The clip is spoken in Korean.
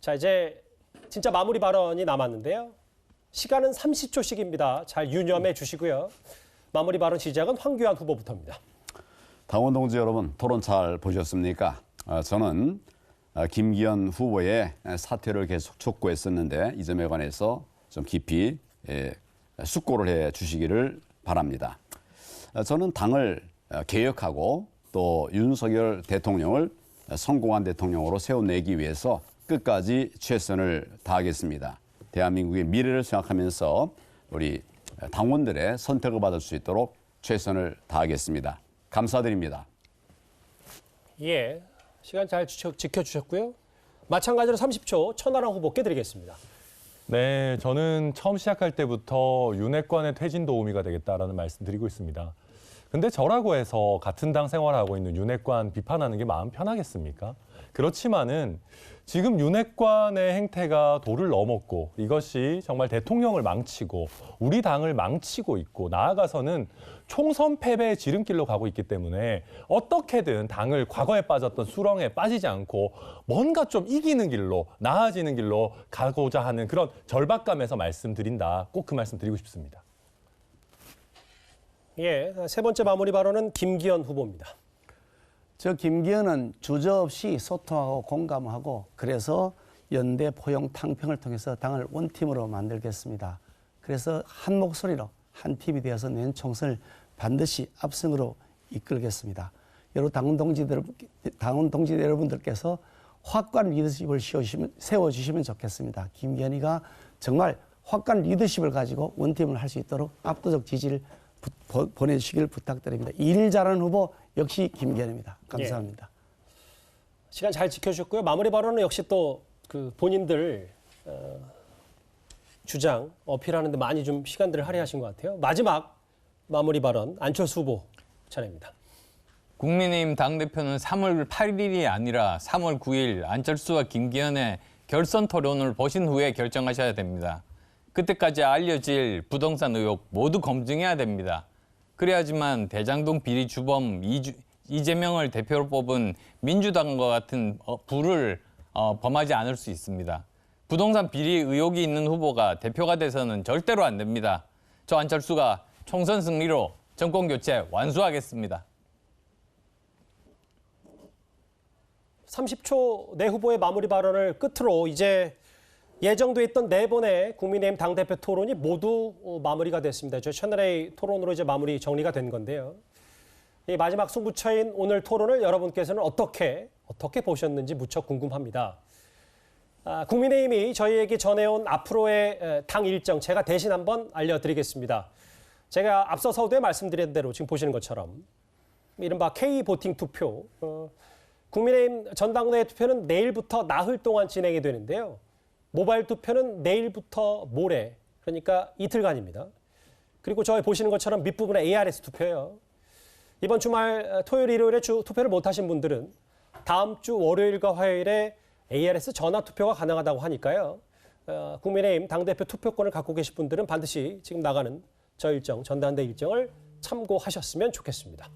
자, 이제 진짜 마무리 발언이 남았는데요. 시간은 30초씩입니다. 잘 유념해 주시고요. 마무리 발언 시작은 황교안 후보부터입니다. 당원 동지 여러분 토론 잘 보셨습니까? 어, 저는 어, 김기현 후보의 사퇴를 계속 촉구했었는데 이 점에 관해서 좀 깊이 예, 숙고를 해 주시기를 바랍니다. 어, 저는 당을 어, 개혁하고 또 윤석열 대통령을 성공한 대통령으로 세워내기 위해서 끝까지 최선을 다하겠습니다. 대한민국의 미래를 생각하면서 우리 당원들의 선택을 받을 수 있도록 최선을 다하겠습니다. 감사드립니다. 예, 시간 잘 지켜, 지켜주셨고요. 마찬가지로 30초 천하람 후보께 드리겠습니다. 네, 저는 처음 시작할 때부터 윤핵관의 퇴진 도우미가 되겠다라는 말씀 드리고 있습니다. 근데 저라고 해서 같은 당 생활하고 있는 윤핵관 비판하는 게 마음 편하겠습니까? 그렇지만은 지금 윤핵관의 행태가 도를 넘었고 이것이 정말 대통령을 망치고 우리 당을 망치고 있고 나아가서는 총선 패배의 지름길로 가고 있기 때문에 어떻게든 당을 과거에 빠졌던 수렁에 빠지지 않고 뭔가 좀 이기는 길로 나아지는 길로 가고자 하는 그런 절박감에서 말씀드린다. 꼭 그 말씀 드리고 싶습니다. 예, 세 번째 마무리 발언은 김기현 후보입니다. 저 김기현은 주저없이 소통하고 공감하고 그래서 연대 포용 탕평을 통해서 당을 원팀으로 만들겠습니다. 그래서 한 목소리로 한 팀이 되어서 내년 총선을 반드시 압승으로 이끌겠습니다. 여러 당원 동지들 당원 동지 여러분들께서 확고한 리더십을 세워주시면 좋겠습니다. 김기현이가 정말 확고한 리더십을 가지고 원팀을 할 수 있도록 압도적 지지를 부- 보- 보내주시길 부탁드립니다. 일 잘하는 후보 역시 김기현입니다. 감사합니다. 시간 잘 지켜주셨고요. 마무리 발언은 역시 또 그 본인들 어, 주장 어필하는데 많이 좀 시간들을 할애하신 것 같아요. 마지막 마무리 발언 안철수 후보 차례입니다. 국민의힘 당대표는 3월 8일이 아니라 3월 9일 안철수와 김기현의 결선 토론을 보신 후에 결정하셔야 됩니다. 그때까지 알려질 부동산 의혹 모두 검증해야 됩니다. 그래야지만 대장동 비리 주범 이주, 이재명을 대표로 뽑은 민주당과 같은 어, 부를 어, 범하지 않을 수 있습니다. 부동산 비리 의혹이 있는 후보가 대표가 돼서는 절대로 안 됩니다. 저 안철수가 총선 승리로 정권 교체 완수하겠습니다. 30초 내 후보의 마무리 발언을 끝으로 이제 예정돼 있던 네 번의 국민의힘 당대표 토론이 모두 어, 마무리가 됐습니다. 저 채널A 토론으로 이제 마무리 정리가 된 건데요. 이 마지막 승부처인 오늘 토론을 여러분께서는 어떻게 어떻게 보셨는지 무척 궁금합니다. 아, 국민의힘이 저희에게 전해온 앞으로의 에, 당 일정 제가 대신 한번 알려드리겠습니다. 제가 앞서 서두에 말씀드린 대로 지금 보시는 것처럼 이른바 K 보팅 투표 어, 국민의힘 전당대회 투표는 내일부터 나흘 동안 진행이 되는데요. 모바일 투표는 내일부터 모레 그러니까 이틀간입니다. 그리고 저희 보시는 것처럼 밑부분에 ARS 투표예요. 이번 주말 어, 토요일 일요일에 주 투표를 못 하신 분들은 다음 주 월요일과 화요일에 ARS 전화 투표가 가능하다고 하니까요. 어, 국민의힘 당대표 투표권을 갖고 계신 분들은 반드시 지금 나가는 저 일정 전당대 일정을 참고하셨으면 좋겠습니다.